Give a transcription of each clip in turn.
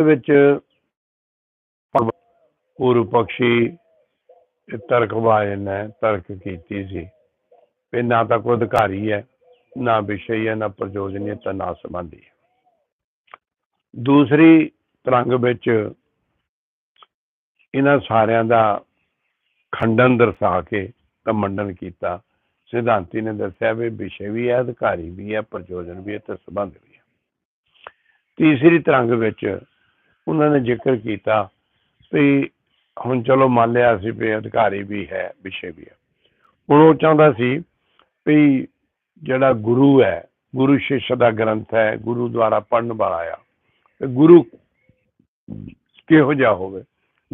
ਵਿੱਚ ਪੂਰਵ ਪਕਸ਼ੀ ਤਰਕਬਾਜ਼ ਨੇ, ਤਰਕ ਕੀਤੀ ਸੀ। ਵੀ ਨਾ ਤਾਂ ਕੋਈ ਅਧਿਕਾਰੀ ਹੈ, ਨਾ ਵਿਸ਼ੇ ਹੈ, ਨਾ ਪ੍ਰਯੋਜਨੀ ਨਾ ਸੰਬੰਧੀ ਦੂਸਰੀ ਤਰੰਗ ਵਿੱਚ ਇਹਨਾਂ ਸਾਰਿਆਂ ਦਾ ਖੰਡਨ ਦਰਸਾ ਕੇ ਤਾਂ ਮੰਡਨ ਕੀਤਾ। ਸਿਧਾਂਤੀ ਨੇ ਦੱਸਿਆ ਵੀ ਵਿਸ਼ੇ ਵੀ ਹੈ, ਅਧਿਕਾਰੀ ਵੀ ਹੈ, ਪ੍ਰਯੋਜਨ ਵੀ ਹੈ ਤੇ ਸੰਬੰਧ ਵੀ ਹੈ। ਤੀਸਰੀ ਤਰੰਗ ਵਿੱਚ ਉਹਨਾਂ ਨੇ ਜ਼ਿਕਰ ਕੀਤਾ ਵੀ ਹੁਣ ਚਲੋ ਮੰਨ ਲਿਆ ਸੀ ਵੀ ਅਧਿਕਾਰੀ ਵੀ ਹੈ, ਵਿਸ਼ੇ ਵੀ ਹੈ। ਹੁਣ ਉਹ ਚਾਹੁੰਦਾ ਸੀ ਵੀ ਜਿਹੜਾ ਗੁਰੂ ਹੈ, ਗੁਰੂ ਸ਼ਿਸ਼ ਦਾ ਗ੍ਰੰਥ ਹੈ, ਗੁਰੂ ਦੁਆਰਾ ਪੜਨ ਵਾਲਾ ਆ, ਤੇ ਗੁਰੂ ਕਿਹੋ ਜਿਹਾ ਹੋਵੇ,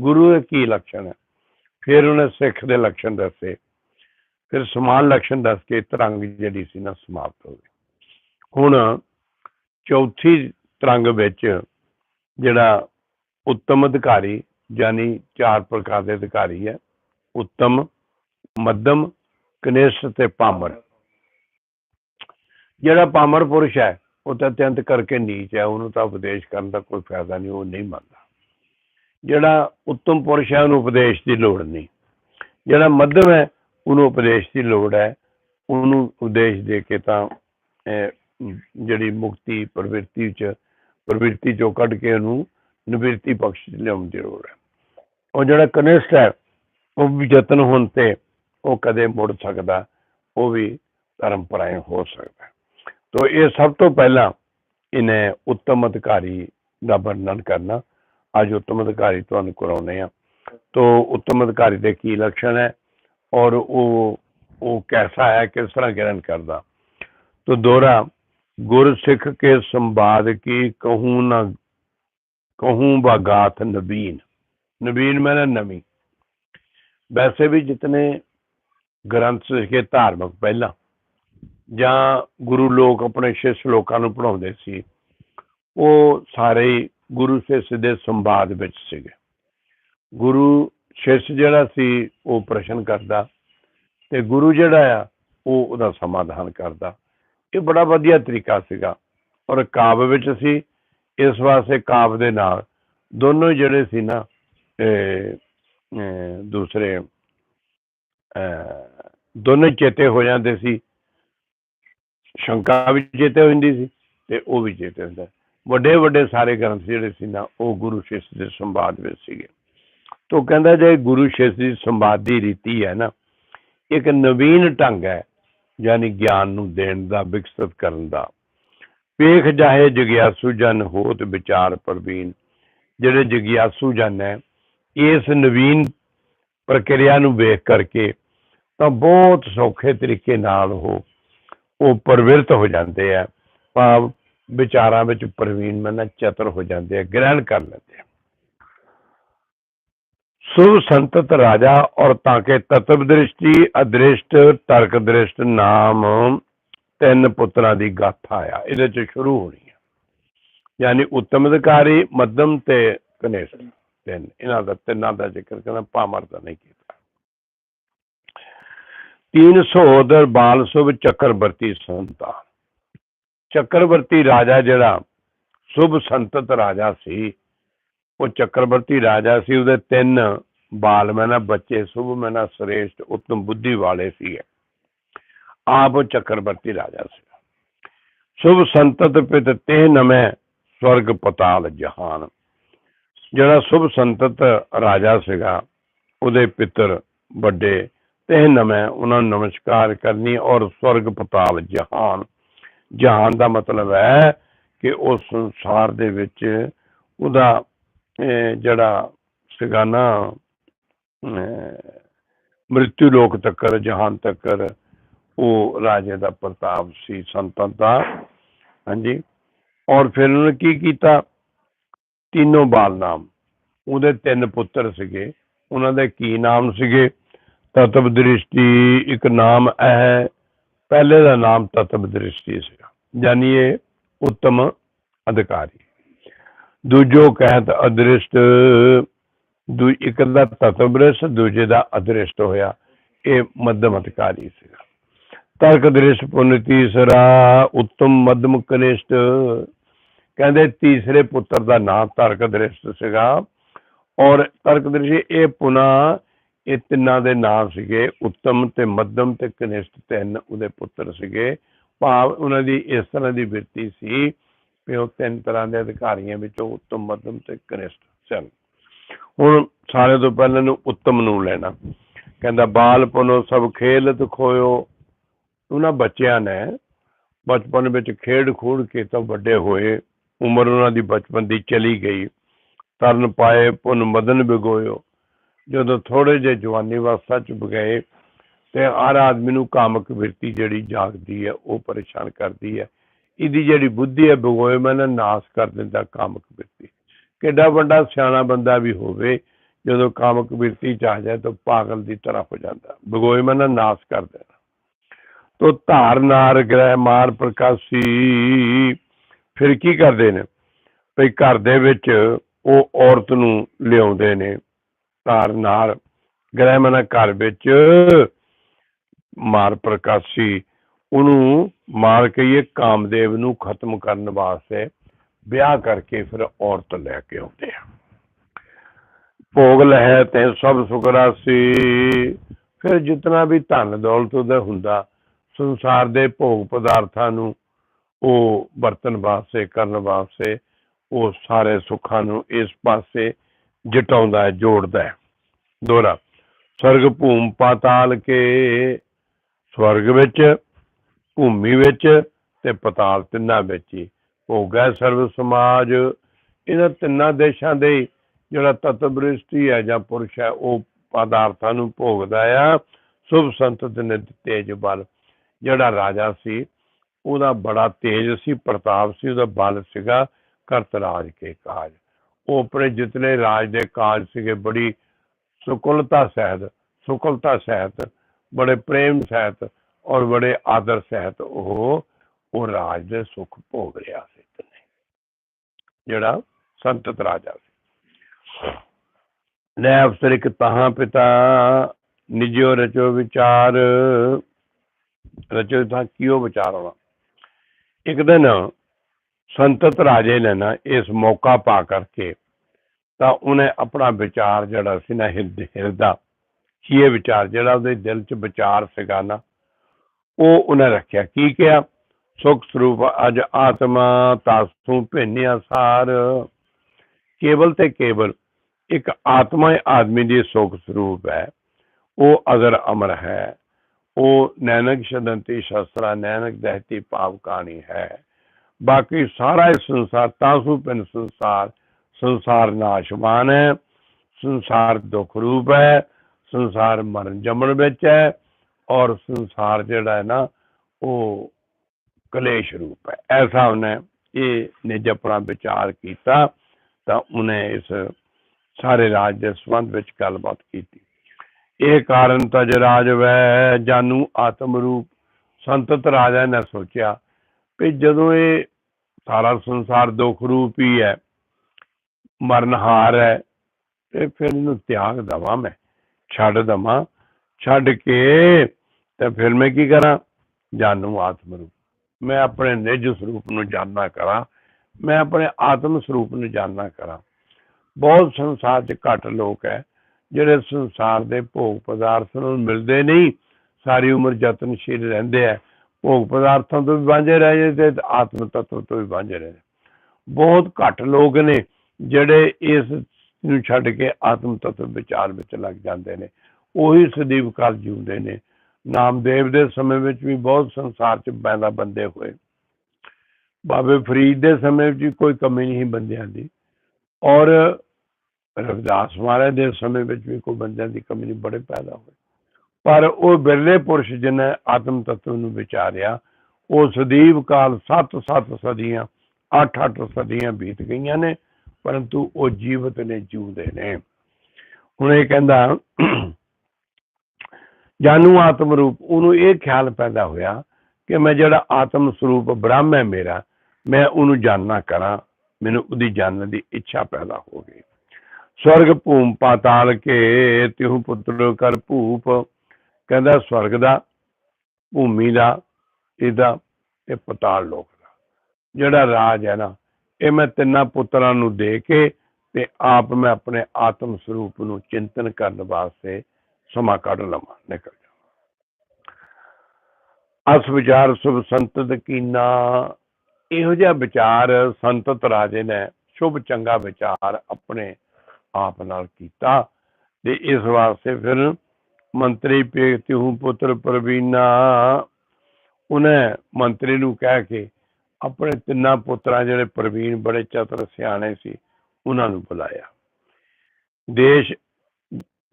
ਗੁਰੂ ਦੇ ਕੀ ਲੱਛਣ ਹੈ? ਫਿਰ ਉਹਨੇ ਸਿੱਖ ਦੇ ਲੱਛਣ ਦੱਸੇ, ਫਿਰ ਸਮਾਨ ਲੱਛਣ ਦੱਸ ਕੇ ਤਰੰਗ ਜਿਹੜੀ ਸੀ ਨਾ ਸਮਾਪਤ ਹੋ ਗਈ। ਹੁਣ ਚੌਥੀ ਤਰੰਗ ਵਿੱਚ ਜਿਹੜਾ ਉੱਤਮ ਅਧਿਕਾਰੀ ਯਾਨੀ ਚਾਰ ਪ੍ਰਕਾਰ ਦੇ ਅਧਿਕਾਰੀ ਹੈ, ਉੱਤਮ, ਮੱਧਮ, ਕਨਿਸ਼ਟ ਤੇ ਪਾਮਰ। ਜਿਹੜਾ ਪਾਮਰ ਪੁਰਸ਼ ਹੈ, ਉਹ ਤਾਂ ਅਤਿਅੰਤ ਕਰਕੇ ਨੀਚ ਹੈ, ਉਹਨੂੰ ਤਾਂ ਉਪਦੇਸ਼ ਕਰਨ ਦਾ ਕੋਈ ਫਾਇਦਾ ਨਹੀਂ, ਉਹ ਨਹੀਂ ਮੰਨਦਾ। ਜਿਹੜਾ ਉੱਤਮ ਪੁਰਸ਼ ਹੈ, ਉਹਨੂੰ ਉਪਦੇਸ਼ ਦੀ ਲੋੜ ਨਹੀਂ। ਜਿਹੜਾ ਮੱਧਮ ਹੈ, ਉਹਨੂੰ ਉਪਦੇਸ਼ ਦੀ ਲੋੜ ਹੈ, ਉਹਨੂੰ ਉਪਦੇਸ਼ ਦੇ ਕੇ ਤਾਂ ਜਿਹੜੀ ਮੁਕਤੀ, ਪ੍ਰਵਿਰਤੀ ਚ ਪ੍ਰਵਿਰਤੀ ਚੋਂ ਕੱਢ ਕੇ ਉਹਨੂੰ ਨਿਵਿਰਤੀ ਪਕਸ਼ ਚ ਲਿਆਉਣ ਦੀ ਲੋੜ ਹੈ। ਉਹ ਜਿਹੜਾ ਕਨਿਸ਼ਟ ਹੈ, ਉਹ ਵੀ ਯਤਨ ਹੋਣ ਤੇ ਉਹ ਕਦੇ ਮੁੜ ਸਕਦਾ, ਉਹ ਵੀ ਧਰਮ ਪਰਾਇਣ ਹੋ ਸਕਦਾ ਤੋ ਇਹ ਸਭ ਤੋਂ ਪਹਿਲਾਂ ਇਹਨੇ ਉੱਤਮ ਅਧਿਕਾਰੀ ਦਾ ਵਰਣਨ ਕਰਨਾ। ਅੱਜ ਉੱਤਮ ਅਧਿਕਾਰੀ ਤੁਹਾਨੂੰ ਕਰਾਉਨੇ ਆ ਤੋ ਉੱਤਮ ਅਧਿਕਾਰੀ ਦੇ ਕੀ ਲੱਛਣ ਹੈ ਔਰ ਉਹ ਉਹ ਕੈਸਾ ਹੈ, ਕਿਸ ਤਰ੍ਹਾਂ ਗ੍ਰਹਿਣ ਕਰਦਾ। ਤੋ ਦੋਹਰਾ ਗੁਰ ਸਿੱਖ ਕੇ ਸੰਵਾਦ ਕੀ ਕਹੂੰ ਨਾ ਕਹੂੰ ਬਾਗਾਤ ਨਬੀਨ। ਨਬੀਨ ਮੈਨੇ ਨਵੀਂ। ਵੈਸੇ ਵੀ ਜਿਤਨੇ ਗ੍ਰੰਥ ਸਿੱਖੇ ਧਾਰਮਿਕ ਪਹਿਲਾਂ ਜਾਂ ਗੁਰੂ ਲੋਕ ਆਪਣੇ ਸ਼ਿਸ਼ ਲੋਕਾਂ ਨੂੰ ਪੜਾਉਂਦੇ ਸੀ, ਉਹ ਸਾਰੇ ਹੀ ਗੁਰੂ ਸਿੱਖ ਦੇ ਸੰਵਾਦ ਵਿੱਚ ਸੀਗੇ। ਗੁਰੂ ਸ਼ਿਸ਼ ਜਿਹੜਾ ਸੀ, ਉਹ ਪ੍ਰਸ਼ਨ ਕਰਦਾ ਤੇ ਗੁਰੂ ਜਿਹੜਾ ਆ, ਉਹ ਉਹਦਾ ਸਮਾਧਾਨ ਕਰਦਾ। ਇਹ ਬੜਾ ਵਧੀਆ ਤਰੀਕਾ ਸੀਗਾ। ਔਰ ਕਾਵ ਵਿੱਚ ਸੀ ਇਸ ਵਾਸਤੇ ਕਾਵ ਦੇ ਨਾਲ ਦੋਨੋਂ ਜਿਹੜੇ ਸੀ ਨਾ ਇਹ, ਦੂਸਰੇ ਅਹ, ਦੋਨੋਂ ਚੇਤੇ ਹੋ ਜਾਂਦੇ ਸੀ। ਸ਼ੰਕਾ ਵੀ ਚੇਤੇ ਹੋ ਜਾਂਦੀ ਸੀ ਤੇ ਉਹ ਵੀ ਚੇਤੇ ਹੁੰਦਾ। ਵੱਡੇ ਵੱਡੇ ਸਾਰੇ ਗ੍ਰੰਥ ਜਿਹੜੇ ਸੀ ਨਾ ਉਹ ਗੁਰੂ ਸ਼ਿਸ਼ ਦੇ ਸੰਵਾਦ ਵਿੱਚ ਸੀਗੇ। ਤੋ ਕਹਿੰਦਾ ਜੇ ਗੁਰੂ ਸ਼ਿਸ਼ ਦੀ ਸੰਵਾਦ ਦੀ ਰੀਤੀ ਹੈ ਨਾ ਇੱਕ ਨਵੀਨ ਢੰਗ ਹੈ ਯਾਨੀ ਗਿਆਨ ਨੂੰ ਦੇਣ ਦਾ, ਵਿਕਸਿਤ ਕਰਨ ਦਾ। ਵੇਖ ਜਾਹੇ ਜਗਿਆਸੂ ਜਨ, ਹੋਤ ਵਿਚਾਰ ਪ੍ਰਵੀਨ। ਜਿਹੜੇ ਜਗਿਆਸੂ ਜਨ ਹੈ, ਇਸ ਨਵੀਨ ਪ੍ਰਕਿਰਿਆ ਨੂੰ ਵੇਖ ਕਰਕੇ ਤਾਂ ਬਹੁਤ ਸੌਖੇ ਤਰੀਕੇ ਨਾਲ ਉਹ ਉਹ ਪ੍ਰਵਿਰਤ ਹੋ ਜਾਂਦੇ ਆ। ਭਾਵ ਵਿਚਾਰਾਂ ਵਿੱਚ ਪ੍ਰਵੀਨ ਮਨ ਚਤਰ ਹੋ ਜਾਂਦੇ ਆ, ਗ੍ਰਹਿਣ ਕਰ ਲੈਂਦੇ ਆ। ਸੁਭ ਸੰਤਤ ਰਾਜਾ ਔਰ ਤਾਂ ਕਿ ਤਤਵ ਦ੍ਰਿਸ਼ਟੀ ਅਦ੍ਰਿਸ਼ਟ ਤਰਕ ਦ੍ਰਿਸ਼ਟ ਨਾਮ ਤਿੰਨ ਪੁੱਤਰਾਂ ਦੀ ਗਾਥਾ ਆ ਇਹਦੇ ਚ ਸ਼ੁਰੂ ਹੋਣੀ ਹੈ ਯਾਨੀ ਉੱਤਮ ਅਧਿਕਾਰੀ, ਮੱਧਮ ਤੇ ਕਨੇਸ਼ ਤਿੰਨ। ਇਹਨਾਂ ਦਾ ਤਿੰਨਾਂ ਦਾ ਜ਼ਿਕਰ ਕਰਨਾ ਪਾਮਰ ਦਾ ਨਹੀਂ ਕੀਤਾ। ਤੀਨ ਸੋਦਰ ਬਾਲ ਸੁਭ ਚੱਕਰਵਰਤੀ ਸੰਤਾ ਚੱਕਰਵਰਤੀ ਰਾਜਾ ਜਿਹੜਾ ਸੁਭ ਸੰਤਤ ਰਾਜਾ ਸੀ ਉਹ ਚੱਕਰਵਰਤੀ ਰਾਜਾ ਸੀ, ਉਹਦੇ ਤਿੰਨ ਬਾਲ ਮੈਨਾ ਬੱਚੇ ਸੁਭ ਮੈਨਾ ਸ੍ਰੇਸ਼ਟ ਉੱਤਮ ਬੁੱਧੀ ਵਾਲੇ ਸੀ ਆਪ ਉਹ ਚੱਕਰਵਰਤੀ ਰਾਜਾ ਸੀ। ਸੁਭ ਸੰਤਤ ਪਿਤ ਤੇ ਨਮੈ ਸਵਰਗ ਪਤਾਲ ਜਹਾਨ। ਜਿਹੜਾ ਸੁਭ ਸੰਤਤ ਰਾਜਾ ਸੀਗਾ, ਉਹਦੇ ਪਿੱਤਰ ਵੱਡੇ ਤੇ ਨਮੈ ਉਹਨਾਂ ਨੂੰ ਨਮਸਕਾਰ ਕਰਨੀ ਔਰ ਸਵਰਗ ਪਤਾਲ ਜਹਾਨ। ਜਹਾਨ ਦਾ ਮਤਲਬ ਹੈ ਕਿ ਉਸ ਸੰਸਾਰ ਦੇ ਵਿੱਚ ਉਹਦਾ ਜਿਹੜਾ ਸੀਗਾ ਨਾ ਮ੍ਰਿਤੂ ਲੋਕ ਤੱਕਰ, ਜਹਾਨ ਤੱਕਰ, ਉਹ ਰਾਜੇ ਦਾ ਪ੍ਰਤਾਪ ਸੀ ਸੰਤਾਂ ਦਾ। ਹਾਂਜੀ। ਔਰ ਫਿਰ ਉਹਨੇ ਕੀ ਕੀਤਾ? ਤਿੰਨੋਂ ਬਾਲ ਨਾਮ। ਉਹਦੇ ਤਿੰਨ ਪੁੱਤਰ ਸੀਗੇ। ਉਹਨਾਂ ਦੇ ਕੀ ਨਾਮ ਸੀਗੇ? ਤਤਵ ਦ੍ਰਿਸ਼ਟੀ ਇੱਕ ਨਾਮ ਹੈ। ਪਹਿਲੇ ਦਾ ਨਾਮ ਤਤਵ ਦ੍ਰਿਸ਼ਟੀ ਸੀਗਾ। ਯਾਨੀ ਇਹ ਉੱਤਮ ਅਧਿਕਾਰੀ। ਦੂਜੋ ਕਹਿਤ ਅਦ੍ਰਿਸ਼ਟ, ਦੂ, ਇੱਕ ਦਾ ਤਤਵ ਦੂਜੇ ਦਾ ਅਦ੍ਰਿਸ਼ਟ ਹੋਇਆ। ਇਹ ਮੱਧਮ ਅਧਿਕਾਰੀ ਸੀਗਾ। ਤਰਕ ਦ੍ਰਿਸ਼ ਪੁੰਨ ਤੀਸਰਾ, ਉੱਤਮ ਮੱਧਮ ਕਨਿਸ਼ਟ। ਕਹਿੰਦੇ ਤੀਸਰੇ ਪੁੱਤਰ ਦਾ ਨਾਮ ਤਰਕ ਦ੍ਰਿਸ਼ਟ ਸੀਗਾ। ਔਰ ਤਰਕ ਦ੍ਰਿਸ਼ ਇਹ ਪੁਨਾ, ਇਹ ਤਿੰਨਾਂ ਦੇ ਨਾਮ ਸੀਗੇ। ਉੱਤਮ ਤੇ ਮੱਧਮ ਤੇ ਕਨਿਸ਼ਟ ਤਿੰਨ ਉਹਦੇ ਪੁੱਤਰ ਸੀਗੇ। ਭਾਵ ਉਹਨਾਂ ਦੀ ਇਸ ਤਰ੍ਹਾਂ ਦੀ ਬਿਰਤੀ ਸੀ। ਕਿ ਉਹ ਤਿੰਨ ਤਰ੍ਹਾਂ ਦੇ ਅਧਿਕਾਰੀਆਂ ਵਿੱਚੋਂ ਉੱਤਮ, ਮੱਧਮ ਤੇ ਕਨਿਸ਼ਟ ਸਨ। ਹੁਣ ਸਾਰੇ ਤੋਂ ਪਹਿਲਾਂ ਨੂੰ ਉੱਤਮ ਨੂੰ ਲੈਣਾ। ਕਹਿੰਦਾ, ਬਾਲਪਨੋ ਸਭ ਖੇਲਤ ਖੋਇਓ। ਉਹਨਾਂ ਬੱਚਿਆਂ ਨੇ ਬਚਪਨ ਵਿੱਚ ਖੇਡ ਖੂਡ ਕੇ ਤਾਂ ਵੱਡੇ ਹੋਏ। ਉਮਰ ਉਹਨਾਂ ਦੀ ਬਚਪਨ ਦੀ ਚਲੀ ਗਈ। ਤਰਨ ਪਾਏ, ਪੁਨ ਮਦਨ ਬਿਗੋਇਓ ਜਦੋਂ ਥੋੜੇ ਜਿਹੇ ਜਵਾਨੀ ਵਾਸਤਾ ਚ ਗਏ, ਤੇ ਹਰ ਆਦਮੀ ਨੂੰ ਕਾਮਕ ਬਿਰਤੀ ਜਿਹੜੀ ਜਾਗਦੀ ਹੈ, ਉਹ ਪਰੇਸ਼ਾਨ ਕਰਦੀ ਹੈ। ਇਹਦੀ ਜਿਹੜੀ ਬੁੱਧੀ ਹੈ ਬਿਗੋਏ ਮਨ ਨਾਸ ਕਰ ਦਿੰਦਾ ਕਾਮਕ ਬਿਰਤੀ ਕਿੱਡਾ ਵੱਡਾ ਸਿਆਣਾ ਬੰਦਾ ਵੀ ਹੋਵੇ, ਜਦੋਂ ਕਾਮਕ ਬਿਰਤੀ ਚ ਆ ਜਾਏ ਤਾਂ ਪਾਗਲ ਦੀ ਤਰ੍ਹਾਂ ਹੋ ਜਾਂਦਾ। ਬਿਗੋਏ ਨਾਸ ਕਰ ਦੇਣਾ। ਤੋ ਧਾਰ, ਨਾਰ, ਗ੍ਰਹਿ ਮਾਰ ਪ੍ਰਕਾਸ਼ੀ, ਫਿਰ ਕੀ ਕਰਦੇ ਨੇ? ਭਈ ਘਰ ਦੇ ਵਿੱਚ ਉਹ ਔਰਤ ਨੂੰ ਲਿਆਉਂਦੇ ਨੇ, ਧਾਰ, ਨਾਰ, ਗ੍ਰਹਿ, ਮਨਾ ਘਰ ਵਿੱਚ ਮਾਰ ਪ੍ਰਕਾਸ਼ੀ ਉਹਨੂੰ ਮਾਰ ਕਹੀਏ ਕਾਮਦੇਵ ਨੂੰ ਖਤਮ ਕਰਨ ਵਾਸਤੇ ਵਿਆਹ ਕਰਕੇ ਫਿਰ ਔਰਤ ਲੈ ਕੇ ਆਉਂਦੇ ਆ। ਭੋਗ ਲਹਿ ਤੇ ਸਭ ਸੁਖਰਾਸੀ ਫਿਰ ਜਿਤਨਾ ਵੀ ਧਨ ਦੌਲਤ ਉਹਦਾ ਹੁੰਦਾ, ਸੰਸਾਰ ਦੇ ਭੋਗ ਪਦਾਰਥਾਂ ਨੂੰ ਉਹ ਵਰਤਨ ਵਾਸਤੇ, ਕਰਨ ਵਾਸਤੇ ਉਹ ਸਾਰੇ ਸੁੱਖਾਂ ਨੂੰ ਇਸ ਪਾਸੇ ਜਟਾਉਂਦਾ ਹੈ, ਜੋੜਦਾ ਹੈ। ਦੋਹਰਾ, ਸਵਰਗ ਭੂਮ ਪਾਤਾਲ ਕੇ, ਸਵਰਗ ਵਿੱਚ ਭੂਮੀ ਵਿੱਚ ਤੇ ਪਤਾਲ ਤਿੰਨਾਂ ਵਿੱਚ ਹੀ। ਭੋਗੈ ਸਰਵ ਸਮਾਜ, ਇਹਨਾਂ ਤਿੰਨਾਂ ਦੇਸ਼ਾਂ ਦੇ ਹੀ ਜਿਹੜਾ ਤਤਵਰਿਸ਼ਟੀ ਹੈ ਜਾਂ ਪੁਰਸ਼ ਹੈ, ਉਹ ਪਦਾਰਥਾਂ ਨੂੰ ਭੋਗਦਾ ਆ, ਸੁਭ ਸੰਤਤ ਨੇ ਤੇਜ ਬਲ। ਜਿਹੜਾ ਰਾਜਾ ਸੀ, ਉਹਦਾ ਬੜਾ ਤੇਜ ਸੀ, ਪ੍ਰਤਾਪ ਸੀ, ਉਹਦਾ ਬਲ ਸੀਗਾ ਕਰਤ ਰਾਜ ਕੇ ਕਾਜ। ਉਹ ਆਪਣੇ ਜਿਤਨੇ ਰਾਜ ਦੇ ਕਾਜ ਸੀਗੇ, ਬੜੀ ਸੁਕੁਲਤਾ ਸਹਿਤ ਸੁਕੁਲਤਾ ਸਹਿਤ, ਬੜੇ ਪ੍ਰੇਮ ਸਹਿਤ ਔਰ ਬੜੇ ਆਦਰ ਸਹਿਤ ਉਹ ਉਹ ਰਾਜ ਦੇ ਸੁੱਖ ਭੋਗ ਰਿਹਾ ਸੀ ਤਨੇ ਜਿਹੜਾ ਸੰਤਤ ਰਾਜਾ ਸੀ। ਲੈ ਅਫਸਰਿਕ ਤਹਾਂ ਪਿਤਾ, ਨਿਜਿਓ ਰਚੋ ਵਿਚਾਰ। ਰਚੋ ਤਾਂ ਕਿਉ ਵਿਚਾਰ ਇੱਕ ਦਿਨ ਸੰਤਤ ਰਾਜੇ ਨੇ ਨਾ ਇਸ ਮੌਕਾ ਪਾ ਕਰਕੇ ਤਾਂ ਉਹਨੇ ਆਪਣਾ ਵਿਚਾਰ ਜਿਹੜਾ ਸੀ ਨਾ ਹਿਰਦੇ, ਹਿਰਦਾ ਕੀ ਇਹ ਵਿਚਾਰ, ਜਿਹੜਾ ਉਹਦੇ ਦਿਲ 'ਚ ਵਿਚਾਰ ਸੀਗਾ ਨਾ ਉਹ ਉਹਨੇ ਰੱਖਿਆ। ਕੀ ਕਿਹਾ? ਸੁਖ ਸਰੂਪ ਅਜ ਆਤਮਾ ਤਾਸੂ ਭਿੰਨਿਆ ਸਾਰ। ਕੇਵਲ ਤੇ ਕੇਵਲ ਇੱਕ ਆਤਮਾ ਹੀ ਆਦਮੀ ਦੀ ਸੁਖ ਸਰੂਪ ਹੈ। ਉਹ ਅਗਰ ਅਮਰ ਹੈ, ਉਹ ਨੈਨਕ ਸ਼ਦੰਤੀ ਸ਼ਸਤਰਾ, ਨੈਨਕ ਦਹਤੀ ਪਾਪ ਕਹਾਣੀ ਹੈ। ਬਾਕੀ ਸਾਰਾ ਇਹ ਸੰਸਾਰ, ਤਾਸੂ ਪਿੰਨ ਸੰਸਾਰ ਸੰਸਾਰ ਨਾਸ਼ਵਾਨ ਹੈ, ਸੰਸਾਰ ਦੁੱਖ ਰੂਪ ਹੈ, ਸੰਸਾਰ ਮਰਨ ਜੰਮਣ ਵਿੱਚ ਹੈ ਔਰ ਸੰਸਾਰ ਜਿਹੜਾ ਹੈ ਨਾ, ਉਹ ਕਲੇਸ਼ ਰੂਪ ਹੈ। ਐਸਾ ਉਹਨੇ ਇਹ ਨੇ ਜਦ ਆਪਣਾ ਵਿਚਾਰ ਕੀਤਾ, ਤਾਂ ਉਹਨੇ ਇਸ ਸਾਰੇ ਰਾਜ ਦੇ ਸੰਬੰਧ ਵਿੱਚ ਗੱਲਬਾਤ ਕੀਤੀ। ਇਹ ਕਾਰਨ ਤਜ ਰਾਜ ਵੈ, ਜਾਨੂ ਆਤਮ ਰੂਪ, ਸੰਤਤ ਰਾਜਾ ਨੇ ਸੋਚਿਆ ਵੀ ਜਦੋਂ ਇਹ ਸਾਰਾ ਸੰਸਾਰ ਦੁੱਖ ਰੂਪ ਹੀ ਹੈ ਮਰਨਹਾਰ ਹੈ, ਤੇ ਫਿਰ ਇਹਨੂੰ ਤਿਆਗ ਦਵਾਂ ਮੈਂ, ਛੱਡ ਦਵਾਂ। ਛੱਡ ਕੇ ਤਾਂ ਫਿਰ ਮੈਂ ਕੀ ਕਰਾਂ? ਜਾਣੂ ਆਤਮ ਰੂਪ। ਮੈਂ ਆਪਣੇ ਨਿਜ ਸਰੂਪ ਨੂੰ ਜਾਣਨਾ ਕਰਾਂ। ਮੈਂ ਆਪਣੇ ਆਤਮ ਸਰੂਪ ਨੂੰ ਜਾਣਨਾ ਕਰਾਂ। ਬਹੁਤ ਸੰਸਾਰ 'ਚ ਘੱਟ ਲੋਕ ਹੈ ਜਿਹੜੇ ਸੰਸਾਰ ਦੇ ਭੋਗ ਪਦਾਰਥ ਨੂੰ ਮਿਲਦੇ ਨਹੀਂ। ਸਾਰੀ ਉਮਰ ਯਤਨਸ਼ੀਲ ਰਹਿੰਦੇ ਆ ਭੋਗ ਪਦਾਰਥਾਂ ਤੋਂ ਵੀ ਵਾਂਝੇ ਰਹੇ ਜਾਂਦੇ ਤੇ ਆਤਮ ਤੱਤਵ ਤੋਂ ਵੀ ਵਾਂਝੇ ਰਹੇ ਬਹੁਤ ਘੱਟ ਲੋਕ ਨੇ ਜਿਹੜੇ ਇਸ ਨੂੰ ਛੱਡ ਕੇ ਆਤਮ ਤੱਤਵ ਵਿਚਾਰ ਵਿੱਚ ਲੱਗ ਜਾਂਦੇ ਨੇ। ਉਹੀ ਸਦੀਵ ਕਾਲ ਜਿਉਂਦੇ ਨੇ। ਨਾਮਦੇਵ ਦੇ ਸਮੇਂ ਵਿੱਚ ਵੀ ਬਹੁਤ ਸੰਸਾਰ 'ਚ ਪੈਦਾ ਬੰਦੇ ਹੋਏ। ਬਾਬੇ ਫਰੀਦ ਦੇ ਸਮੇਂ ਵਿੱਚ ਵੀ ਕੋਈ ਕਮੀ ਨਹੀਂ ਬੰਦਿਆਂ ਦੀ। ਔਰ ਰਵਿਦਾਸ ਮਹਾਰਾਜ ਦੇ ਸਮੇਂ ਵਿੱਚ ਵੀ ਕੋਈ ਬੰਦਿਆਂ ਦੀ ਕਮੀ ਨਹੀਂ, ਬੜੇ ਪੈਦਾ ਹੋਏ। ਪਰ ਉਹ ਬਿਰਲੇ ਪੁਰਸ਼ ਜਿਨੇ ਆਤਮ ਤत्व ਨੂੰ ਵਿਚਾਰਿਆ, ਉਹ ਸਦੀਵ ਕਾਲ 7-7 ਸਦੀਆਂ 8-8 ਸਦੀਆਂ ਬੀਤ ਗਈਆਂ ਨੇ, ਪਰੰਤੂ ਉਹ ਜੀਵਤ ਨੇ, ਜਿਉਂਦੇ ਨੇ। ਹੁਣ ਇਹ ਕਹਿੰਦਾ ਜਾਨੂ ਆਤਮ ਰੂਪ, ਉਹਨੂੰ ਇਹ ਖਿਆਲ ਪੈਦਾ ਹੋਇਆ ਕਿ ਮੈਂ ਜਿਹੜਾ ਆਤਮ ਸਰੂਪ ਬ੍ਰਹਮ ਹੈ ਮੇਰਾ, ਮੈਂ ਉਹਨੂੰ ਜਾਨਣਾ ਕਰਾਂ, ਮੈਨੂੰ ਉਹਦੀ ਜਾਣਨ ਦੀ ਇੱਛਾ ਪੈਦਾ ਹੋ ਗਈ। ਸਵਰਗ ਭੂਮ ਪਾਤਾਲ ਕੇ ਤਿਉ ਪੁੱਤਰ ਕਰ ਭੂਪ, ਕਹਿੰਦਾ ਸਵਰਗ ਦਾ, ਭੂਮੀ ਦਾ, ਇਹਦਾ ਤੇ ਪਤਾਲ ਲੋਕ ਦਾ। ਜਿਹੜਾ ਰਾਜ ਹੈ ਨਾ, ਇਹ ਮੈਂ ਤਿੰਨਾਂ ਪੁੱਤਰਾਂ ਨੂੰ ਦੇ ਕੇ ਤੇ ਆਪ ਮੈਂ ਆਪਣੇ ਆਤਮ ਸਰੂਪ ਨੂੰ ਚਿੰਤਨ ਕਰਨ ਵਾਸਤੇ ਸਮਾਂ ਕੱਢ ਲਵਾਂ, ਨਿਕਲ ਜਾ। ਅਸ ਵਿਚਾਰ ਸੁਭ ਸੰਤਤ ਕੀਨਾ, ਇਹੋ ਜਿਹਾ ਵਿਚਾਰ ਸੰਤਤ ਰਾਜੇ ਨੇ ਸ਼ੁਭ ਚੰਗਾ ਵਿਚਾਰ ਆਪਣੇ ਆਪ ਨਾਲ ਕੀਤਾ ਤੇ ਇਸ ਵਾਸਤੇ ਫਿਰ ਮੰਤਰੀ ਪੇਤਿਹੂ ਪੁੱਤਰ ਪ੍ਰਵੀਨਾ। ਉਹਨੇ ਮੰਤਰੀ ਨੂੰ ਕਹਿ ਕੇ ਆਪਣੇ ਤਿੰਨਾਂ ਪੁੱਤਰਾਂ ਜਿਹੜੇ ਪ੍ਰਵੀਨ ਬੜੇ ਚਤਰ ਸਿਆਣੇ ਸੀ, ਉਹਨਾਂ ਨੂੰ ਬੁਲਾਇਆ। ਦੇਸ਼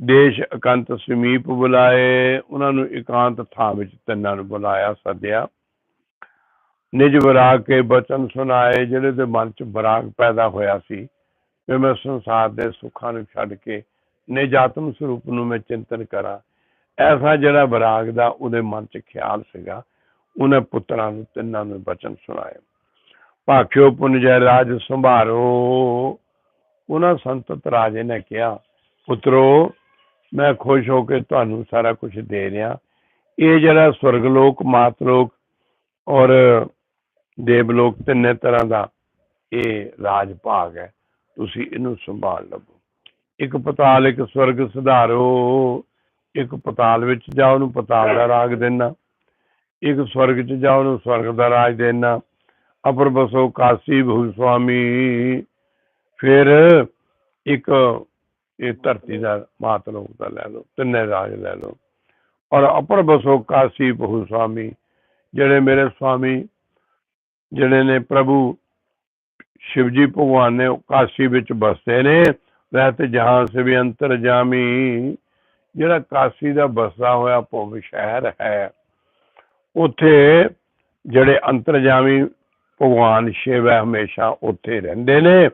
ਦੇਸ਼ ਇਕੰਤ ਸਮੀਪ ਬੁਲਾਏ, ਉਹਨਾਂ ਨੂੰ ਇਕਾਂਤ ਥਾਂ ਵਿੱਚ ਤਿੰਨਾਂ ਨੂੰ ਬੁਲਾਇਆ, ਸੱਦਿਆ। ਨਿਜ ਵਿਰਾਗ ਕੇ ਬਚਨ ਸੁਣਾਏ, ਜਿਹੜੇ ਦੇ ਮਨ ਚ ਵਿਰਾਗ ਪੈਦਾ ਹੋਇਆ ਸੀ। ਕਿ ਮੈਂ ਸੰਸਾਰ ਦੇ ਸੁੱਖਾਂ ਨੂੰ ਛੱਡ ਕੇ ਨਿਜ ਆਤਮ ਸਰੂਪ ਨੂੰ ਮੈਂ ਚਿੰਤਨ ਕਰਾਂ। ਐਸਾ ਜਿਹੜਾ ਵਿਰਾਗ ਦਾ ਉਹਦੇ ਮਨ ਚ ਖਿਆਲ ਸੀਗਾ, ਉਹਨੇ ਪੁੱਤਰਾਂ ਨੂੰ ਤਿੰਨਾਂ ਨੂੰ ਬਚਨ ਸੁਣਾਏ ਭਾਖਿਓ ਪੁੰਜੈ ਰਾਜ ਸੰਭਾਰੋ। ਉਹਨਾਂ ਸੰਤਤ ਰਾਜੇ ਨੇ ਕਿਹਾ, ਪੁੱਤਰੋ ਮੈਂ ਖੁਸ਼ ਹੋ ਕੇ ਤੁਹਾਨੂੰ ਸਾਰਾ ਕੁਝ ਦੇ ਰਿਹਾ। ਇਹ ਜਿਹੜਾ ਸਵਰਗ ਲੋਕ ਮਾਤ ਲੋਕ ਔਰ ਦੇਵ ਲੋਕ ਤਿੰਨੇ ਤਰ੍ਹਾਂ ਦਾ ਇਹ ਰਾਜ ਭਾਗ ਹੈ। ਤੁਸੀਂ ਇਹਨੂੰ ਸੰਭਾਲ ਲਵੋ। ਇੱਕ ਪਤਾਲ ਇੱਕ ਸਵਰਗ ਸੁਧਾਰੋ, ਇੱਕ ਪਤਾਲ ਵਿੱਚ ਜਾਓ ਉਹਨੂੰ ਪਤਾਲ ਦਾ ਰਾਗ ਦੇਣਾ ਇੱਕ ਸਵਰਗ ਚ ਜਾਓ ਉਹਨੂੰ ਸਵਰਗ ਦਾ ਰਾਜ ਦੇਣਾ ਅਪਰ ਬਸੋ ਕਾਸੀ ਭੂ ਸੁਆਮੀ ਫਿਰ ਇੱਕ ਇਹ ਧਰਤੀ ਦਾ ਮਾਤਲੋਕ ਦਾ ਲੈ ਲਓ, ਤਿੰਨੇ ਰਾਜ ਲੈ ਲਓ। ਔਰ ਅਪਰ ਬਸੋ ਕਾਸੀ ਭੂ ਸੁਆਮੀ ਜਿਹੜੇ ਮੇਰੇ ਸੁਆਮੀ ਜਿਹੜੇ ਨੇ ਪ੍ਰਭੂ ਸ਼ਿਵਜੀ ਭਗਵਾਨ ਨੇ ਕਾਸ਼ੀ ਵਿੱਚ ਬਸਦੇ ਨੇ। ਰਹਿਤ ਜਹਾਂ ਸੇ ਵੀ ਅੰਤਰ ਜਾਮੀ। ਜਿਹੜਾ ਕਾਸ਼ੀ ਦਾ ਬਸਦਾ ਹੋਇਆ ਭਵ ਸ਼ਹਿਰ ਹੈ, ਉੱਥੇ ਜਿਹੜੇ ਅੰਤਰ ਜਾਮੀ ਭਗਵਾਨ ਸ਼ਿਵ ਹੈ, ਹਮੇਸ਼ਾ ਉੱਥੇ ਰਹਿੰਦੇ ਨੇ।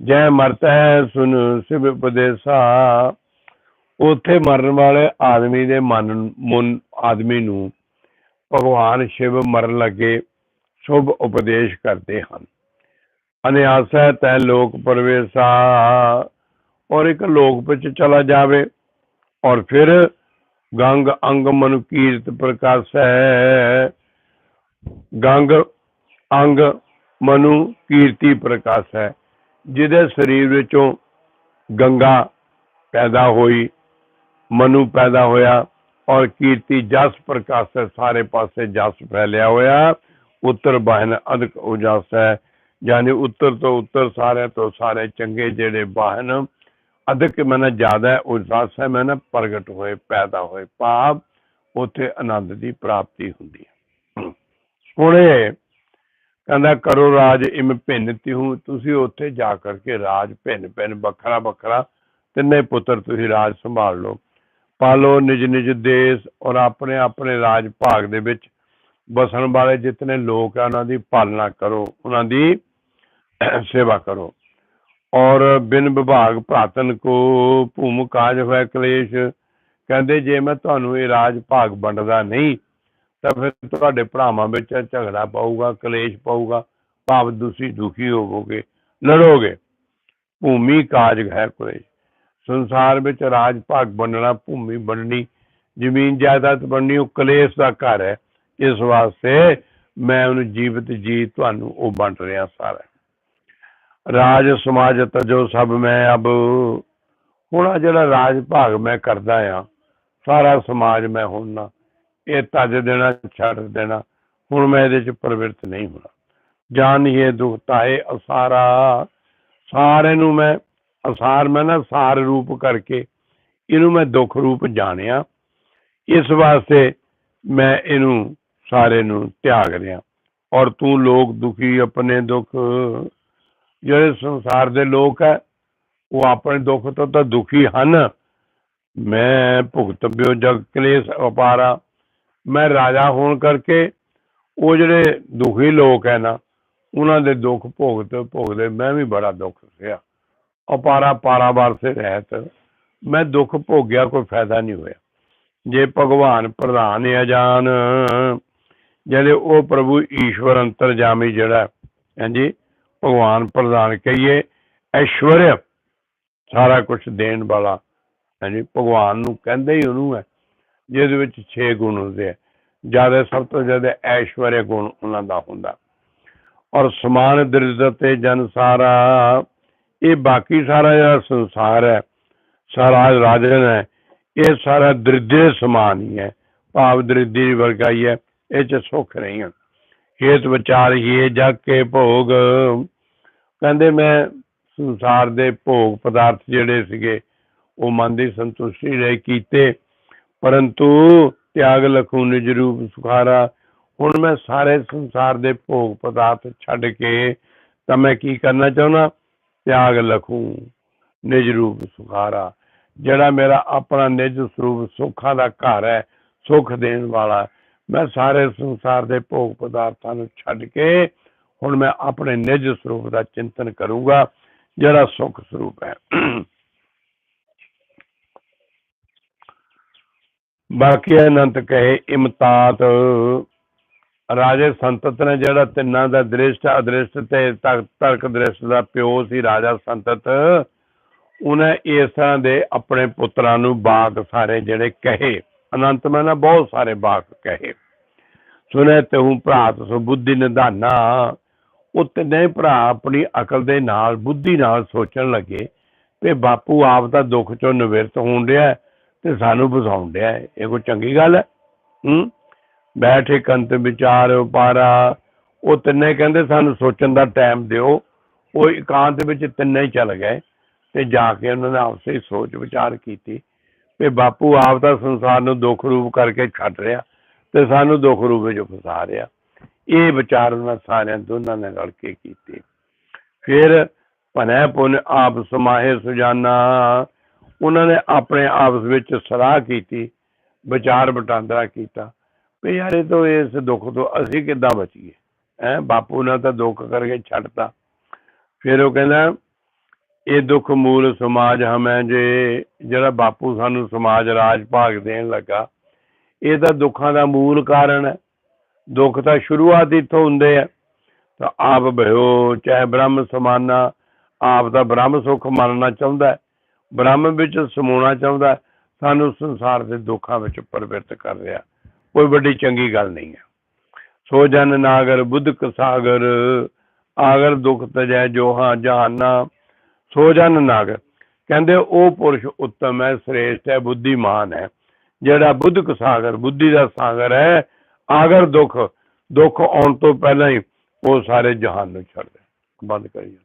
ਜੈ ਮਰਤ ਹੈ ਸੁਨ ਸਿਵ ਉਪਦੇਸਾ। ਉੱਥੇ ਮਰਨ ਵਾਲੇ ਆਦਮੀ ਦੇ ਮਨ ਮਨ ਆਦਮੀ ਨੂੰ ਭਗਵਾਨ ਸ਼ਿਵ ਮਰਨ ਲੱਗੇ, ਸ਼ੁਭ ਉਪਦੇਸ਼ ਕਰਦੇ ਹਨ। ਅਨਿਆਸੈ ਤੈ ਲੋਕ ਪਰਵੇਸਾ, ਔਰ ਇੱਕ ਲੋਕ ਵਿੱਚ ਚਲਾ ਜਾਵੇ, ਔਰ ਫਿਰ ਗੰਗ ਅੰਗ ਮਨੁ ਕੀਰਤ ਹੈ ਗੰਗ ਅੰਗ ਮਨੁ ਕੀਰਤੀ ਪ੍ਰਕਾਸ਼। ਹੈ ਜਿਹਦੇ ਸਰੀਰ ਵਿੱਚੋਂ ਗੰਗਾ ਪੈਦਾ ਹੋਈ, ਮਨੂ ਪੈਦਾ ਹੋਇਆ ਔਰ ਕੀਰਤੀ ਜਸ ਪ੍ਰਕਾਸ਼ ਹੈ, ਸਾਰੇ ਪਾਸੇ ਜਸ ਫੈਲਿਆ ਹੋਇਆ। ਉੱਤਰ ਬਾਹਨ ਅਧਿਕ ਉਜਾਸ ਹੈ, ਯਾਨੀ ਉੱਤਰ ਤੋਂ ਉੱਤਰ ਸਾਰੇ ਤੋਂ ਸਾਰੇ ਚੰਗੇ ਜਿਹੜੇ ਬਾਹਨ ਅਧਿਕ ਮਨ ਜ਼ਿਆਦਾ ਉਜਾਸ ਹੈ, ਮਨ ਪ੍ਰਗਟ ਹੋਏ, ਪੈਦਾ ਹੋਏ, ਭਾਵ ਉੱਥੇ ਆਨੰਦ ਦੀ ਪ੍ਰਾਪਤੀ ਹੁੰਦੀ ਹੈ। ਹੁਣ ਇਹ ਕਹਿੰਦਾ ਕਰੋ ਰਾਜ ਇਮ ਭਿੰਨ ਤਿਹੂ, ਤੁਸੀਂ ਉੱਥੇ ਜਾ ਕਰਕੇ ਰਾਜ ਭਿੰਨ ਭਿੰਨ, ਵੱਖਰਾ ਵੱਖਰਾ ਤਿੰਨੇ ਪੁੱਤਰ ਤੁਸੀਂ ਰਾਜ ਸੰਭਾਲ ਲਓ। ਪਾਲੋ ਨਿਜ ਨਿਜ ਦੇਸ਼ ਔਰ ਆਪਣੇ ਆਪਣੇ ਰਾਜ ਭਾਗ ਦੇ ਵਿੱਚ ਵਸਣ ਵਾਲੇ ਜਿਤਨੇ ਲੋਕ ਆ, ਉਹਨਾਂ ਦੀ ਪਾਲਣਾ ਕਰੋ, ਉਹਨਾਂ ਦੀ ਸੇਵਾ ਕਰੋ। ਔਰ ਬਿਨ ਵਿਭਾਗ ਭਰਾਤਨ ਕੋ ਭੂਮ ਕਾਜ ਹੋਇ ਕਲੇਸ਼, ਕਹਿੰਦੇ ਜੇ ਮੈਂ ਤੁਹਾਨੂੰ ਇਹ ਰਾਜ ਭਾਗ ਵੰਡਦਾ ਨਹੀਂ ਤਾਂ ਫਿਰ ਤੁਹਾਡੇ ਭਰਾਵਾਂ ਵਿੱਚ ਝਗੜਾ ਪਾਊਗਾ, ਕਲੇਸ਼ ਪਾਊਗਾ, ਭਾਵ ਤੁਸੀਂ ਦੁਖੀ ਹੋਵੋਗੇ, ਲੜੋਗੇ। ਭੂਮੀ ਕਾਜ ਹੈ ਕਲੇਸ਼। ਸੰਸਾਰ ਵਿੱਚ ਰਾਜ ਭਾਗ ਬਣਨਾ, ਭੂਮੀ ਬਣਨੀ, ਜ਼ਮੀਨ ਜਾਇਦਾਦ ਬਣਨੀ, ਉਹ ਕਲੇਸ਼ ਦਾ ਘਰ ਹੈ। ਇਸ ਵਾਸਤੇ ਮੈਂ ਉਹਨੂੰ ਜੀਵਤ ਜੀ ਤੁਹਾਨੂੰ ਉਹ ਵੰਡ ਰਿਹਾ ਸਾਰਾ। ਰਾਜ, ਸਮਾਜ, ਤਜੋ ਸਭ ਮੈਂ ਅਬ। ਹੁਣ ਜਿਹੜਾ ਰਾਜ ਭਾਗ ਮੈਂ ਕਰਦਾ ਆ, ਸਾਰਾ ਸਮਾਜ ਮੈਂ ਹੁਣ ਨਾ ਇਹ ਤਜ ਦੇਣਾ, ਛੱਡ ਦੇਣਾ, ਹੁਣ ਮੈਂ ਇਹਦੇ ਚ ਪ੍ਰਵਿਰਤ ਨਹੀਂ ਹੋਣਾ। ਜਾਨ ਇਹ ਦੁਖ ਤਾਏ ਅਸਾਰਾ। ਸਾਰੇ ਨੂੰ ਮੈਂ, ਅਸਾਰ ਮੈਂ ਨਾ ਸਾਰ ਰੂਪ ਕਰਕੇ ਇਹਨੂੰ ਮੈਂ ਦੁੱਖ ਰੂਪ ਜਾਣਿਆ। ਇਸ ਵਾਸਤੇ ਮੈਂ ਇਹਨੂੰ ਸਾਰੇ ਨੂੰ ਤਿਆਗ ਰਿਹਾ। ਔਰ ਤੂੰ ਲੋਕ ਦੁਖੀ, ਆਪਣੇ ਦੁੱਖ, ਜਿਹੜੇ ਸੰਸਾਰ ਦੇ ਲੋਕ ਹੈ ਉਹ ਆਪਣੇ ਦੁੱਖ ਤੋਂ ਤਾਂ ਦੁਖੀ ਹਨ। ਮੈਂ ਭੁਗਤਬਿਓ ਜਗ ਕਲੇਸ਼ ਅਪਾਰਾ। ਮੈਂ ਰਾਜਾ ਹੋਣ ਕਰਕੇ ਉਹ ਜਿਹੜੇ ਦੁਖੀ ਲੋਕ ਹੈ ਨਾ, ਉਹਨਾਂ ਦੇ ਦੁੱਖ ਭੋਗਤੇ ਭੋਗਦੇ ਮੈਂ ਵੀ ਬੜਾ ਦੁੱਖ ਸਿਆ ਅਪਾਰਾ ਪਾਰਾਵਾਰ ਸੇ ਰਹਿਤ, ਮੈਂ ਦੁੱਖ ਭੋਗਿਆ, ਕੋਈ ਫਾਇਦਾ ਨਹੀਂ ਹੋਇਆ। ਜੇ ਭਗਵਾਨ ਪ੍ਰਧਾਨ ਅਜਾਨ ਜਿਹੜੇ ਉਹ ਪ੍ਰਭੂ ਈਸ਼ਵਰ ਅੰਤਰਜਾਮੀ ਜਿਹੜਾ ਹਾਂਜੀ, ਭਗਵਾਨ ਪ੍ਰਧਾਨ ਕਹੀਏ ਐਸ਼ਵਰਯ ਸਾਰਾ ਕੁਝ ਦੇਣ ਵਾਲਾ, ਹਾਂਜੀ, ਭਗਵਾਨ ਨੂੰ ਕਹਿੰਦੇ ਹੀ ਉਹਨੂੰ ਹੈ। ਜਿਹਦੇ ਵਿੱਚ 6 ਗੁਣ ਹੁੰਦੇ ਆ। ਜ਼ਿਆਦਾ ਸਭ ਤੋਂ ਜ਼ਿਆਦਾ ਐਸ਼ਵਰਯ ਗੁਣ ਉਹਨਾਂ ਦਾ ਹੁੰਦਾ। ਔਰ ਸਮਾਨ ਦ੍ਰਿੜ ਤੇ ਜਨ ਸਾਰਾ, ਇਹ ਬਾਕੀ ਸਾਰਾ ਜਿਹੜਾ ਸੰਸਾਰ ਹੈ, ਸਾਰਾ ਰਾਜਨ ਹੈ, ਇਹ ਸਾਰਾ ਦਰਿਦੇ ਸਮਾਨ ਹੀ ਹੈ। ਭਾਵ ਦ੍ਰਿਦੀ ਵਰਗਾ ਹੀ ਹੈ, ਇਹ ਚ ਸੁੱਖ ਨਹੀਂ ਹੈ। ਹੇਤ ਵਿਚਾਰ ਹੀ ਜਗ ਕੇ ਭੋਗ। ਕਹਿੰਦੇ ਮੈਂ ਸੰਸਾਰ ਦੇ ਭੋਗ ਪਦਾਰਥ ਜਿਹੜੇ ਸੀਗੇ, ਉਹ ਮਨ ਦੀ ਸੰਤੁਸ਼ਟੀ ਲਈ ਕੀਤੇ। ਪਰੰਤੂ ਤਿਆਗ ਲਖੂ ਨਿਜ ਰੂਪ ਸੁਖਾਰਾ, ਹੁਣ ਮੈਂ ਸਾਰੇ ਸੰਸਾਰ ਦੇ ਭੋਗ ਪਦਾਰਥ ਛੱਡ ਕੇ ਤਾਂ ਮੈਂ ਕੀ ਕਰਨਾ ਚਾਹੁੰਦਾ? ਤਿਆਗ ਲਖੂ ਨਿਜ ਰੂਪ ਸੁਖਾਰਾ, ਜਿਹੜਾ ਮੇਰਾ ਆਪਣਾ ਨਿਜ ਸਰੂਪ ਸੁੱਖਾਂ ਦਾ ਘਰ ਹੈ, ਸੁੱਖ ਦੇਣ ਵਾਲਾ। ਮੈਂ ਸਾਰੇ ਸੰਸਾਰ ਦੇ ਭੋਗ ਪਦਾਰਥਾਂ ਨੂੰ ਛੱਡ ਕੇ ਹੁਣ ਮੈਂ ਆਪਣੇ ਨਿਜ ਸਰੂਪ ਦਾ ਚਿੰਤਨ ਕਰੂੰਗਾ, ਜਿਹੜਾ ਸੁੱਖ ਸਰੂਪ ਹੈ। ਬਾਕੀ ਅਨੰਤ ਕਹੇ ਇਮਤਾਤ। ਰਾਜੇ ਸੰਤਤ ਨੇ ਜਿਹੜਾ ਤਿੰਨਾਂ ਦਾ ਦ੍ਰਿਸ਼ਟ, ਅਦ੍ਰਿਸ਼ਟ ਤੇ ਤਰਕ ਦ੍ਰਿਸ਼ਟ ਦਾ ਪਿਓ ਸੀ ਰਾਜਾ ਸੰਤਤ, ਉਹਨੇ ਇਸ ਤਰ੍ਹਾਂ ਦੇ ਆਪਣੇ ਪੁੱਤਰਾਂ ਨੂੰ ਬਾਗ ਸਾਰੇ ਜਿਹੜੇ ਕਹੇ। ਅਨੰਤ ਮੈਂ ਨਾ ਬਹੁਤ ਸਾਰੇ ਬਾਗ ਕਹੇ। ਸੁਨੇ ਤੂੰ ਭਰਾਤ ਸੋ ਬੁੱਧੀ ਨਿਧਾਨਾ। ਉਹ ਤਿੰਨੇ ਭਰਾ ਆਪਣੀ ਅਕਲ ਦੇ ਨਾਲ, ਬੁੱਧੀ ਨਾਲ ਸੋਚਣ ਲੱਗੇ ਤੇ ਬਾਪੂ ਆਪ ਦਾ ਦੁੱਖ ਚੋਂ ਨਿਵਰਤ ਹੋਣ ਰਿਹਾ ਤੇ ਸਾਨੂੰ ਬਸਾਉਣ ਡਿਆ ਇਹ ਕੋਈ ਚੰਗੀ ਗੱਲ ਹੈ? ਹੂੰ? ਬੈਠੇ ਕੰਤ ਵਿਚਾਰ ਪਾਰਾ ਉਹ ਤਿੰਨੇ ਕਹਿੰਦੇ ਸਾਨੂੰ ਸੋਚਣ ਦਾ ਟਾਈਮ ਦਿਓ। ਉਹ ਇਕਾਂਤ ਵਿੱਚ ਤਿੰਨੇ ਹੀ ਚੱਲ ਗਏ ਤੇ ਜਾ ਕੇ ਉਹਨਾਂ ਨੇ ਆਪਸੇ ਹੀ ਸੋਚ ਵਿਚਾਰ ਕੀਤੀ। ਤੇ ਬਾਪੂ ਆਪ ਤਾਂ ਸੰਸਾਰ ਨੂੰ ਦੁੱਖ ਰੂਪ ਕਰਕੇ ਛੱਡ ਰਿਹਾ ਤੇ ਸਾਨੂੰ ਦੁੱਖ ਰੂਪ ਵਿੱਚ ਫਸਾ ਰਿਹਾ। ਇਹ ਵਿਚਾਰ ਉਹਨਾਂ ਸਾਰਿਆਂ ਦੋਨਾਂ ਨੇ ਰਲ ਕੇ ਕੀਤੇ। ਫਿਰ ਭਨੈ ਪੁਨ ਆਪ ਸਮਾਹੇ ਸੁਜਾਨਾ। ਉਹਨਾਂ ਨੇ ਆਪਣੇ ਆਪਸ ਵਿੱਚ ਸਲਾਹ ਕੀਤੀ, ਵਿਚਾਰ ਵਟਾਂਦਰਾ ਕੀਤਾ, ਵੀ ਯਾਰ ਇਹ ਤੋਂ ਇਸ ਦੁੱਖ ਤੋਂ ਅਸੀਂ ਕਿੱਦਾਂ ਬਚੀਏ? ਹੈ, ਬਾਪੂ ਨੇ ਤਾਂ ਦੁੱਖ ਕਰਕੇ ਛੱਡਤਾ। ਫਿਰ ਉਹ ਕਹਿੰਦਾ, ਇਹ ਦੁੱਖ ਮੂਲ ਸਮਾਜ ਹਮੈ ਜੇ, ਜਿਹੜਾ ਬਾਪੂ ਸਾਨੂੰ ਸਮਾਜ ਰਾਜ ਭਾਗ ਦੇਣ ਲੱਗਾ, ਇਹ ਤਾਂ ਦੁੱਖਾਂ ਦਾ ਮੂਲ ਕਾਰਨ ਹੈ। ਦੁੱਖ ਤਾਂ ਸ਼ੁਰੂਆਤ ਇੱਥੋਂ ਹੁੰਦੇ ਆ। ਤਾਂ ਆਪ ਭਇਓ ਚਾਹੇ ਬ੍ਰਹਮ ਸਮਾਨਾ, ਆਪ ਦਾ ਬ੍ਰਹਮ ਸੁਖ ਮੰਨਣਾ ਚਾਹੁੰਦਾ ਬ੍ਰਹਮ ਵਿੱਚ ਸਮਾਉਣਾ ਚਾਹੁੰਦਾ ਸਾਨੂੰ ਸੰਸਾਰ ਦੇ ਦੁੱਖਾਂ ਵਿੱਚ ਪਰਵਿਰਤ ਕਰ ਰਿਹਾ ਕੋਈ ਵੱਡੀ ਚੰਗੀ ਗੱਲ ਨਹੀਂ ਹੈ। ਸੋ ਜਨ ਨਾਗਰ ਬੁੱਧਕ ਸਾਗਰ, ਆਗਰ ਦੁਖ ਤਜੈ ਜੋਹਾ ਜਹਾਨਾ। ਸੋ ਜਨ ਨਾਗਰ, ਕਹਿੰਦੇ ਉਹ ਪੁਰਸ਼ ਉੱਤਮ ਹੈ, ਸ੍ਰੇਸ਼ਟ ਹੈ, ਬੁੱਧੀਮਾਨ ਹੈ। ਜਿਹੜਾ ਬੁੱਧਕ ਸਾਗਰ, ਬੁੱਧੀ ਦਾ ਸਾਗਰ ਹੈ, ਆਗਰ ਦੁੱਖ ਦੁੱਖ ਆਉਣ ਤੋਂ ਪਹਿਲਾਂ ਹੀ ਉਹ ਸਾਰੇ ਜਹਾਨ ਨੂੰ ਛੱਡ ਦੇ। ਬੰਦ ਕਰੀਏ।